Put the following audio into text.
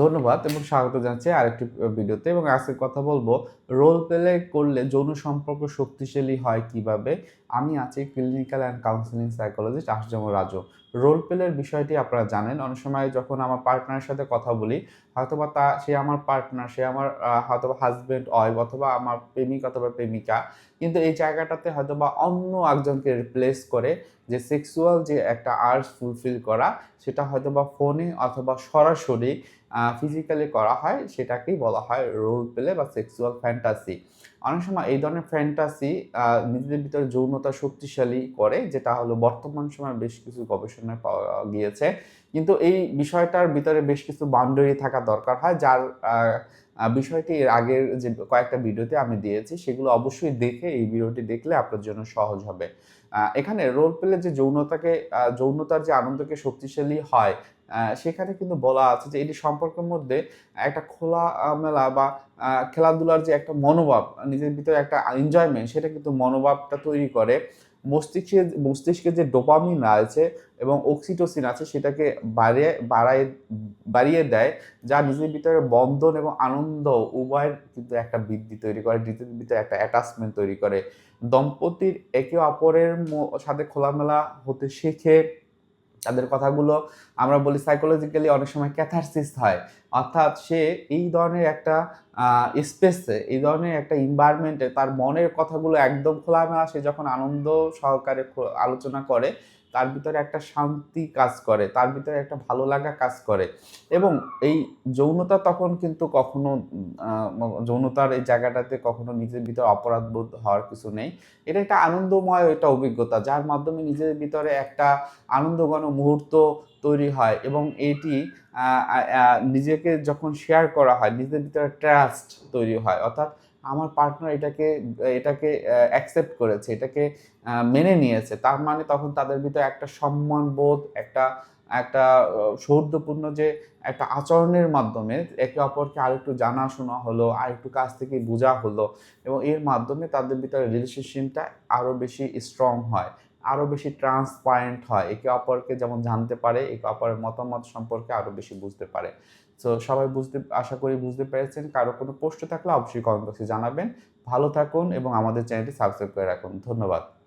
ধন্যবাদ এবং স্বাগত জানাচ্ছি আরেকটি ভিডিওতে এবং আজকে কথা বলব রোল প্লে করলে যৌন সম্পর্ক শক্তিশালী হয় কীভাবে? আমি আছি clinical and counselling psychologist Ashjam Raju. Role প্লের বিষয়টি আপনারা জানেন, অনেক সময় যখন আমার পার্টনারের সাথে কথা বলি, হয়তোবা তা, সে আমার পার্টনার সে আমার হয়তোবা হাজবেন্ড অয় অথবা আমার প্রেমিক অথবা প্রেমিকা, কিন্তু এই জায়গাটাতে হয়তোবা অন্য একজনকে রিপ্লেস করে যে সেক্সুয়াল যে একটা আর্টস ফুলফিল করা, সেটা হয়তোবা ফোনে অথবা সরাসরি ফিজিক্যালি করা হয় সেটাকেই বলা হয় রোল প্লে বা সেক্সুয়াল ফ্যান্টাসি অনেক সময় এই ধরনের ফ্যান্টাসি নিজেদের ভিতরে যৌনতা শক্তিশালী করে, যেটা হলো বর্তমান সময়ে বেশ কিছু গবেষণায় পাওয়া গিয়েছে। কিন্তু এই বিষয়টার ভিতরে বেশ কিছু বাউন্ডারি থাকা দরকার হয়, যার বিষয়টি এর আগের যে কয়েকটা ভিডিওতে আমি দিয়েছি, সেগুলো অবশ্যই দেখে এই ভিডিওটি দেখলে আপনার জন্য সহজ হবে। এখানে রোল প্লে যে যৌনতাকে যৌনতার যে আনন্দকে শক্তিশালী হয় সেখানে কিন্তু বলা আছে যে এটি সম্পর্কের মধ্যে একটা খোলা মেলা বা খেলাধুলার যে একটা মনোভাব, নিজের ভিতরে একটা এনজয়মেন্ট সেটা কিন্তু মনোভাবটা তৈরি করে। মস্তিষ্কে মস্তিষ্কে যে ডোপামিন আছে এবং অক্সিটোসিন আছে, সেটাকে বাড়িয়ে, বাড়ায়, বাড়িয়ে দেয়, যা নিজের ভিতরে বন্ধন এবং আনন্দ উভয়ের কিন্তু একটা বৃদ্ধি তৈরি করে, নিজের ভিতরে একটা অ্যাটাচমেন্ট তৈরি করে। দম্পতির একে অপরের সাথে খোলামেলা হতে শেখে। তাদের কথাগুলো আমরা বলি সাইকোলজিক্যালি অনেক সময় ক্যাথারসিস হয়। অর্থাৎ সে এই ধরনের একটা স্পেসে এই ধরনের একটা এনভায়রনমেন্টে তার মনের কথাগুলো একদম খোলামেলা, সে যখন আনন্দ সহকারে আলোচনা করে, তার ভিতরে একটা শান্তি কাজ করে, তার ভিতরে একটা ভালো লাগা কাজ করে। এবং এই যৌনতা তখন কিন্তু কখনো যৌনতার এই জায়গাটাতে কখনো নিজের ভিতরে অপরাধ বোধ হওয়ার কিছু নেই। এটা একটা আনন্দময় একটা অভিজ্ঞতা, যার মাধ্যমে নিজের ভিতরে একটা আনন্দঘন মুহূর্ত তৈরি হয় এবং এটি নিজেকে যখন শেয়ার করা হয়, নিজের ভিতরে ট্রাস্ট তৈরি হয়। অর্থাৎ আমার পার্টনার এটাকে এটাকে অ্যাকসেপ্ট করেছে, এটাকে মেনে নিয়েছে। তার মানে তখন তাদের ভিতরে একটা সম্মান বোধ, একটা একটা সৌহার্দ্যপূর্ণ যে একটা আচরণের মাধ্যমে একে অপরকে আরেকটু জানাশোনা হলো, আরেকটু কাছ থেকে বোঝা হলো এবং এর মাধ্যমে তাদের ভিতরে রিলেশনশিপটা আরও বেশি স্ট্রং হয়। আরও বেশি ট্রান্সপারেন্ট হয়। একে অপরকে যেমন জানতে পারে, একে অপরের মতামত সম্পর্কে আরও বেশি বুঝতে পারে। তো সবাই বুঝতে, আশা করি বুঝতে পেরেছেন। কারও কোনো প্রশ্ন থাকলে অবশ্যই কমেন্ট বক্সে জানাবেন। ভালো থাকুন এবং আমাদের চ্যানেলটি সাবস্ক্রাইব করে রাখুন। ধন্যবাদ।